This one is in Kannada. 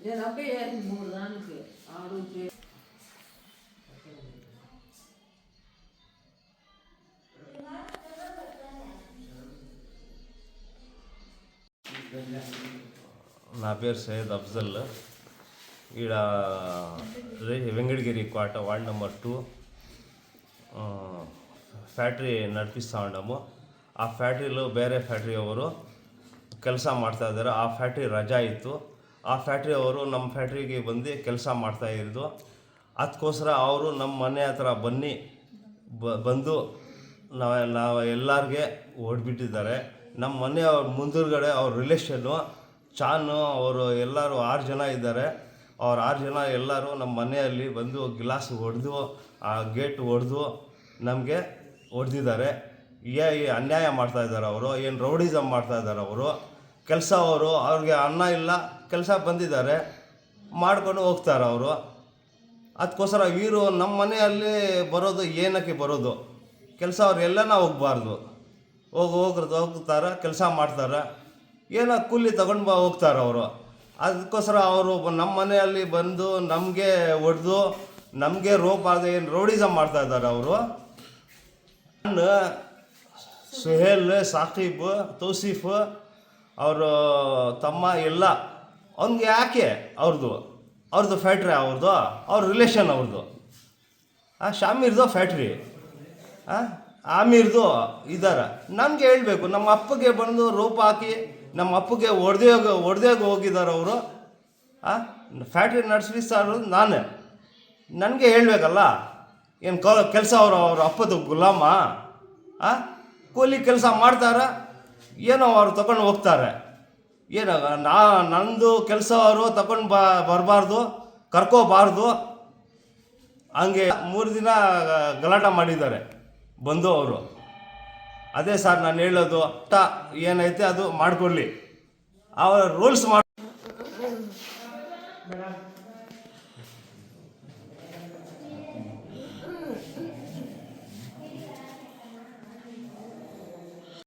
నేను అబ్బాయి మూడు దానికి ఆరు నా పేరు సయ్యద్ అఫ్జల్ ఈడ రే Venkatagiri Kota ward number two ఆ, ఫ్యాక్టరీ నడిపిస్తూ ఉన్నాము ఆ ఫ్యాక్టరీలో ಬೇರೆ ಫ್ಯಾಕ್ಟ್ರಿ ಅವರು ಕೆಲಸ ಮಾಡ್ತಾ ಇದ್ದಾರೆ ಆ ಫ್ಯಾಕ್ಟ್ರಿ ರಜಾ ಇತ್ತು ಆ ಫ್ಯಾಕ್ಟ್ರಿ ಅವರು ನಮ್ಮ ಫ್ಯಾಕ್ಟ್ರಿಗೆ ಬಂದು ಕೆಲಸ ಮಾಡ್ತಾ ಇರೋದು ಅದಕ್ಕೋಸ್ಕರ ಅವರು ನಮ್ಮ ಮನೆ ಹತ್ರ ಬನ್ನಿ ಬ ಬಂದು ನಾವು ನಾವು ಎಲ್ಲರಿಗೆ ಓಡ್ಬಿಟ್ಟಿದ್ದಾರೆ ನಮ್ಮ ಮನೆಯ ಮುಂದುಗಡೆ ಅವ್ರ ರಿಲೇಷನ್ನು ಚಾನು, ಅವರು ಎಲ್ಲರೂ ಆರು ಜನ ಇದ್ದಾರೆ. ಅವ್ರು ಆರು ಜನ ಎಲ್ಲರೂ ನಮ್ಮ ಮನೆಯಲ್ಲಿ ಬಂದು ಗ್ಲಾಸ್ ಹೊಡೆದು ಆ ಗೇಟ್ ಹೊಡೆದು ನಮಗೆ ಹೊಡೆದಿದ್ದಾರೆ ಏ ಅನ್ಯಾಯ ಮಾಡ್ತಾ ಇದ್ದಾರೆ ಅವರು, ಏನು ರೌಡಿಸಮ್ ಮಾಡ್ತಾ ಇದ್ದಾರೆ ಅವರು. ಕೆಲಸ ಅವರು, ಅವ್ರಿಗೆ ಅನ್ನ ಇಲ್ಲ, ಕೆಲಸ ಬಂದಿದ್ದಾರೆ. ಮಾಡ್ಕೊಂಡು ಹೋಗ್ತಾರೆ ಅವರು. ಅದಕ್ಕೋಸ್ಕರ ಇವರು ನಮ್ಮ ಮನೆಯಲ್ಲಿ ಬರೋದು ಏನಕ್ಕೆ ಬರೋದು? ಕೆಲಸ ಅವ್ರು ಎಲ್ಲನ ಹೋಗ್ಬಾರ್ದು. ಹೋಗಿ ಹೋಗ್ರ ಹೋಗ್ತಾರೆ ಕೆಲಸ ಮಾಡ್ತಾರೆ. ಏನೋ ಕೂಲಿ ತಗೊಂಡು ಬಾ ಹೋಗ್ತಾರೆ ಅವರು. ಅದಕ್ಕೋಸ್ಕರ ಅವರು ನಮ್ಮ ಮನೆಯಲ್ಲಿ ಬಂದು ನಮಗೆ ಹೊಡೆದು ನಮಗೆ ರೋಪ್ ಏನು ರೌಡಿಸಮ್ ಮಾಡ್ತಾ ಇದ್ದಾರೆ ಅವರು. ನಾನು ಸುಹೇಲ್, ಸಾಕಿಬ್, ತೌಸೀಫ್, ಅವರು ತಮ್ಮ ಎಲ್ಲ, ಅವ್ನಿಗೆ ಯಾಕೆ ಅವ್ರದ್ದು ಅವ್ರದ್ದು ಫ್ಯಾಕ್ಟ್ರಿ ಅವ್ರದ್ದು ಅವ್ರ ರಿಲೇಷನ್ ಅವ್ರದ್ದು ಆ, ಶಾಮೀರ್ದು ಫ್ಯಾಕ್ಟ್ರಿ ಆಮೀರ್ದು ಇದ್ದಾರೆ ನಮ್ಗೆ ಹೇಳಬೇಕು, ನಮ್ಮ ಅಪ್ಪಗೆ ಬಂದು ರೂಪ ಹಾಕಿ ನಮ್ಮ ಅಪ್ಪಗೆ ಹೊಡೆದೇ ಹೊಡೆದೇ ಹೋಗಿದ್ದಾರೆ ಅವರು. ಫ್ಯಾಕ್ಟ್ರಿ ನರ್ಸರಿ ಸರ್ ನಾನೇ. ನನಗೆ ಹೇಳಬೇಕಲ್ಲ, ಏನು ಕ, ಕೆಲಸ ಅವರು, ಅವ್ರ ಅಪ್ಪದು ಗುಲಾಮ? ಆ? ಕೂಲಿ ಕೆಲಸ ಮಾಡ್ತಾರೆ, ಏನೋ ಅವರು ತಗೊಂಡು ಹೋಗ್ತಾರೆ. ಏನೋ, ನಾ, ನಂದು ಕೆಲಸ ಅವರು ತಗೊಂಡು ಬಾ, ಬರಬಾರ್ದು, ಕರ್ಕೋಬಾರ್ದು. ಹಂಗೆ ಮೂರು ದಿನ ಗಲಾಟ ಮಾಡಿದ್ದಾರೆ. ಬಂದು ಅವರು ಅದೇ ಸರ್ ನಾನು ಹೇಳೋದು ಟ ಏನೈತೆ ಅದು ಮಾಡಿಕೊಡ್ಲಿ. ಅವರ ರೂಲ್ಸ್ ಮಾಡಿ